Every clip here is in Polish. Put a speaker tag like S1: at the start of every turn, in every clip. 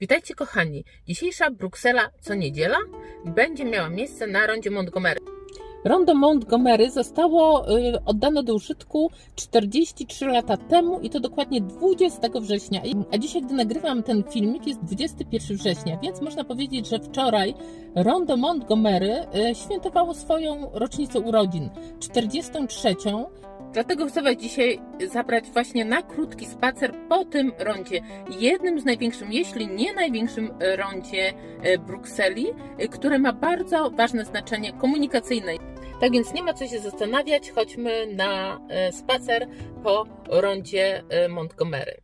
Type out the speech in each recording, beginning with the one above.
S1: Witajcie kochani. Dzisiejsza Bruksela co niedziela będzie miała miejsce na rondzie Montgomery. Rondo Montgomery zostało y, oddane do użytku 43 lata temu i to dokładnie 20 września. A dzisiaj, gdy nagrywam ten filmik, jest 21 września, więc można powiedzieć, że wczoraj Rondo Montgomery y, świętowało swoją rocznicę urodzin 43. Dlatego chcę Was dzisiaj zabrać właśnie na krótki spacer po tym rondzie. Jednym z największym, jeśli nie największym rondzie e, Brukseli, które ma bardzo ważne znaczenie komunikacyjne. Tak więc nie ma co się zastanawiać, chodźmy na e, spacer po rondzie e, Montgomery.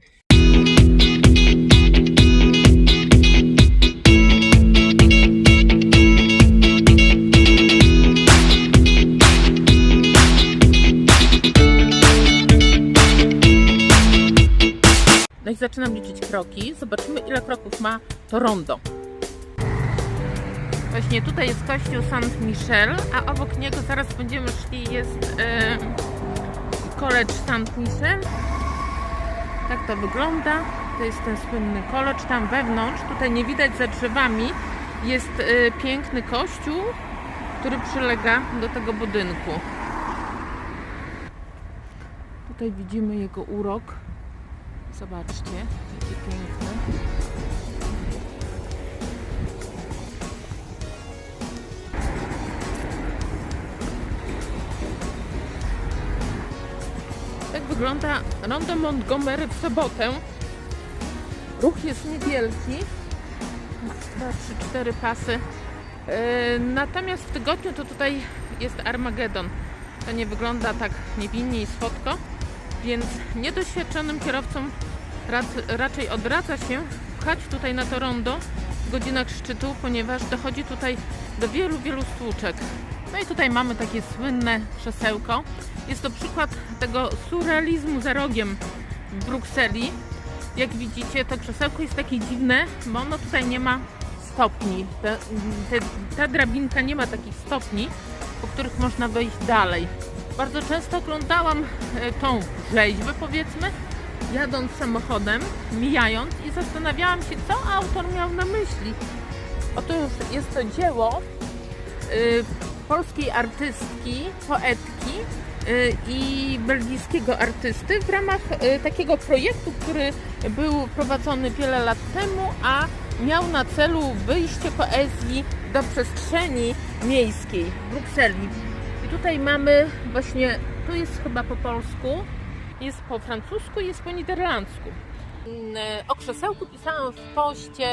S1: No i zaczynam liczyć kroki. Zobaczymy, ile kroków ma to rondo. Właśnie tutaj jest kościół Saint Michel, a obok niego zaraz będziemy szli jest College Saint Michel. Tak to wygląda. To jest ten słynny college. Tam wewnątrz, tutaj nie widać za drzewami, jest e, piękny kościół, który przylega do tego budynku. Tutaj widzimy jego urok. Zobaczcie, jakie piękne. Tak wygląda Rondo Montgomery w sobotę. Ruch jest niewielki. Dwa, trzy, cztery pasy. Yy, Natomiast w tygodniu to tutaj jest Armagedon. To nie wygląda tak niewinnie i słodko, więc niedoświadczonym kierowcom rac- raczej odradza się pchać tutaj na to rondo w godzinach szczytu, ponieważ dochodzi tutaj do wielu, wielu stłuczek. No i tutaj mamy takie słynne krzesełko. Jest to przykład tego surrealizmu za rogiem w Brukseli. Jak widzicie, to krzesełko jest takie dziwne, bo ono tutaj nie ma stopni. Te, ta drabinka nie ma takich stopni, po których można wejść dalej. Bardzo często oglądałam e, tą rzeźbę, powiedzmy, jadąc samochodem, mijając i zastanawiałam się, co autor miał na myśli. Otóż jest to dzieło y, polskiej artystki, poetki y, i belgijskiego artysty w ramach y, takiego projektu, który był prowadzony wiele lat temu, a miał na celu wyjście poezji do przestrzeni miejskiej w Brukseli. I tutaj mamy właśnie, tu jest chyba po polsku, jest po francusku, jest po niderlandzku. Mm, O krzesełku pisałam w poście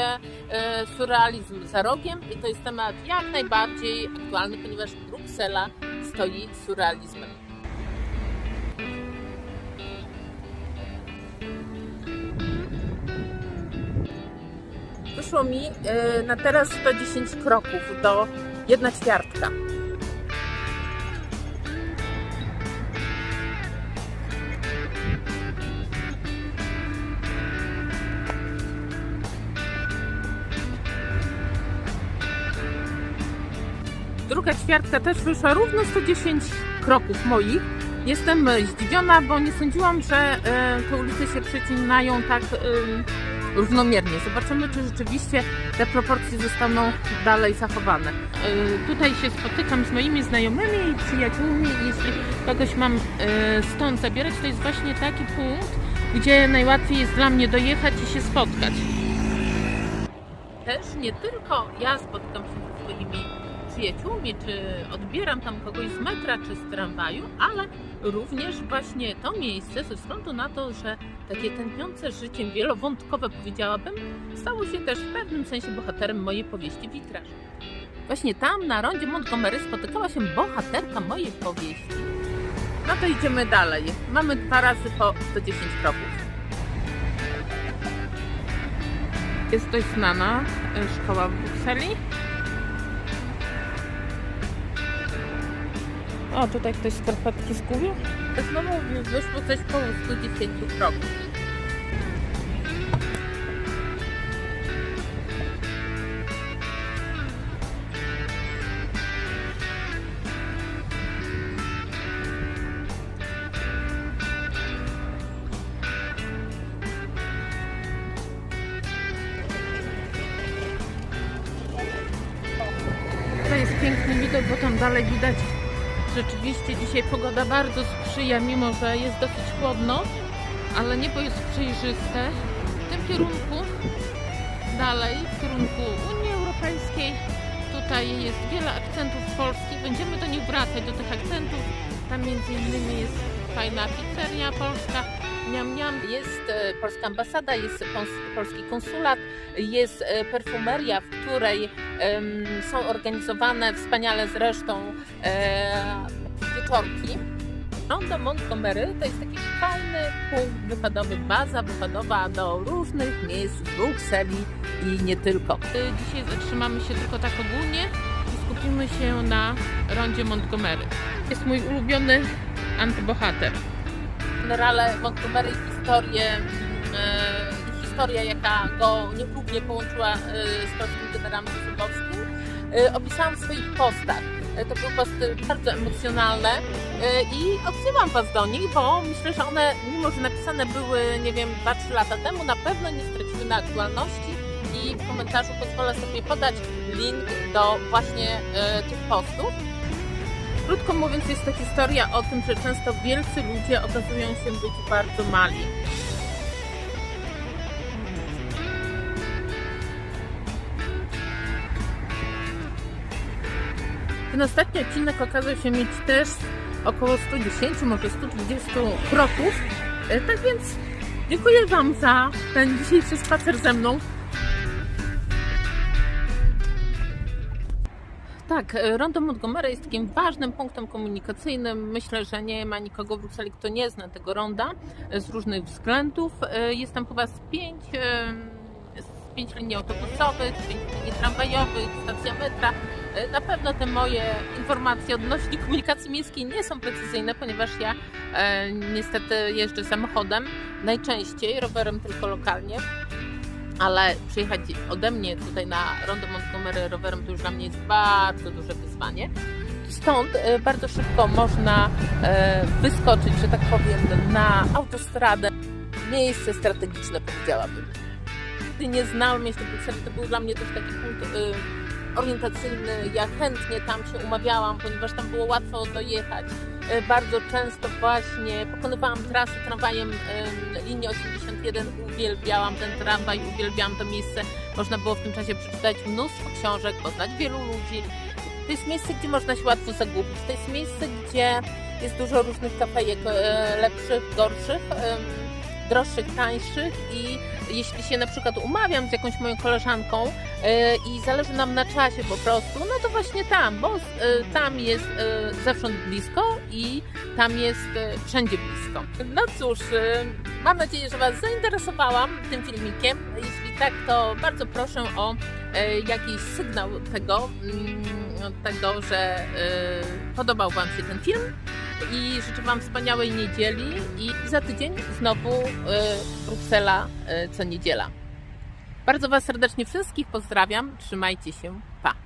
S1: e, surrealizm za rogiem i to jest temat jak najbardziej aktualny, ponieważ Bruksela stoi surrealizmem. Wyszło mi e, na teraz 110 kroków do jedna ćwiartka. Druga ćwiartka też wyszła równo 110 kroków moich. Jestem zdziwiona, bo nie sądziłam, że e, te ulice się przecinają tak e, równomiernie. Zobaczymy, czy rzeczywiście te proporcje zostaną dalej zachowane. E, tutaj się spotykam z moimi znajomymi i przyjaciółmi. Jeśli kogoś mam stąd zabierać, to jest właśnie taki punkt, gdzie najłatwiej jest dla mnie dojechać i się spotkać. Też nie tylko ja spotykam się ze swoimi przyjaciółmi, czy odbieram tam kogoś z metra, czy z tramwaju, ale również właśnie to miejsce, ze względu na to, że takie tętniące życiem, wielowątkowe powiedziałabym, stało się też w pewnym sensie bohaterem mojej powieści Witraż. Właśnie tam na rondzie Montgomery spotykała się bohaterka mojej powieści. No to idziemy dalej. Mamy dwa razy po 110 kroków. Jest dość znana e, szkoła w Brukseli. O, tutaj ktoś skarpetki zgubił? Tak, no mówił, wyszło coś koło 110 kroków. To jest piękny widok, bo tam dalej widać rzeczywiście dzisiaj pogoda bardzo sprzyja, mimo że jest dosyć chłodno, ale niebo jest przejrzyste. W tym kierunku, dalej, w kierunku Unii Europejskiej, tutaj jest wiele akcentów polskich. Będziemy do nich wracać, do tych akcentów. Tam między innymi jest fajna pizzeria polska, Niam Niam. Jest e, polska ambasada, jest polski konsulat, jest e, perfumeria, w której em, są organizowane wspaniale zresztą e, wieczorki. Rondo Montgomery to jest taki fajny punkt wypadowy, baza wypadowa do różnych miejsc w Brukseli i nie tylko. E, Dzisiaj zatrzymamy się tylko tak ogólnie i skupimy się na rondzie Montgomery. Jest mój ulubiony antybohater. Generale Montgomery historię, e, i historia, jaka go niechlubnie połączyła e, z polskim generałem Koszybowskim, e, opisałam w swoich postach. E, To były posty bardzo emocjonalne e, i odsyłam Was do nich, bo myślę, że one, mimo że napisane były, nie wiem, 2-3 lata temu, na pewno nie straciły na aktualności i w komentarzu pozwolę sobie podać link do właśnie e, tych postów. Krótko mówiąc, jest to historia o tym, że często wielcy ludzie okazują się być bardzo mali. Ten ostatni odcinek okazał się mieć też około 110, może 120 kroków. E, Tak więc dziękuję Wam za ten dzisiejszy spacer ze mną. Tak, e, Rondo Montgomery jest takim ważnym punktem komunikacyjnym. Myślę, że nie ma nikogo w Brukseli, kto nie zna tego ronda e, z różnych względów. E, Jest tam chyba z pięć, z pięć linii autobusowych, z pięć linii tramwajowych, stacja metra. Na pewno te moje informacje odnośnie komunikacji miejskiej nie są precyzyjne, ponieważ ja niestety jeżdżę samochodem, najczęściej rowerem tylko lokalnie ale przyjechać ode mnie tutaj na Rondo Montgomery rowerem to już dla mnie jest bardzo duże wyzwanie. Stąd e, bardzo szybko można e, wyskoczyć, że tak powiem, na autostradę. Miejsce strategiczne powiedziałabym. Gdy nie znałem miejsca Brukseli, to był dla mnie też taki punkt e, orientacyjny. Ja chętnie tam się umawiałam, ponieważ tam było łatwo dojechać. E, Bardzo często właśnie pokonywałam trasy tramwajem em, linii 81. Uwielbiałam ten tramwaj, uwielbiałam to miejsce. Można było w tym czasie przeczytać mnóstwo książek, poznać wielu ludzi. To jest miejsce, gdzie można się łatwo zagubić. To jest miejsce, gdzie jest dużo różnych kafejek, e, lepszych, gorszych, droższych, tańszych i jeśli się na przykład umawiam z jakąś moją koleżanką e, i zależy nam na czasie po prostu, no to właśnie tam, bo e, tam jest e, zewsząd blisko i tam jest e, wszędzie blisko. No cóż, e, mam nadzieję, że Was zainteresowałam tym filmikiem. Jeśli tak, to bardzo proszę o e, jakiś sygnał tego, mm, tego, że e, podobał Wam się ten film i życzę Wam wspaniałej niedzieli i za tydzień znowu e, Bruksela e, co niedziela. Bardzo Was serdecznie wszystkich pozdrawiam, trzymajcie się, pa!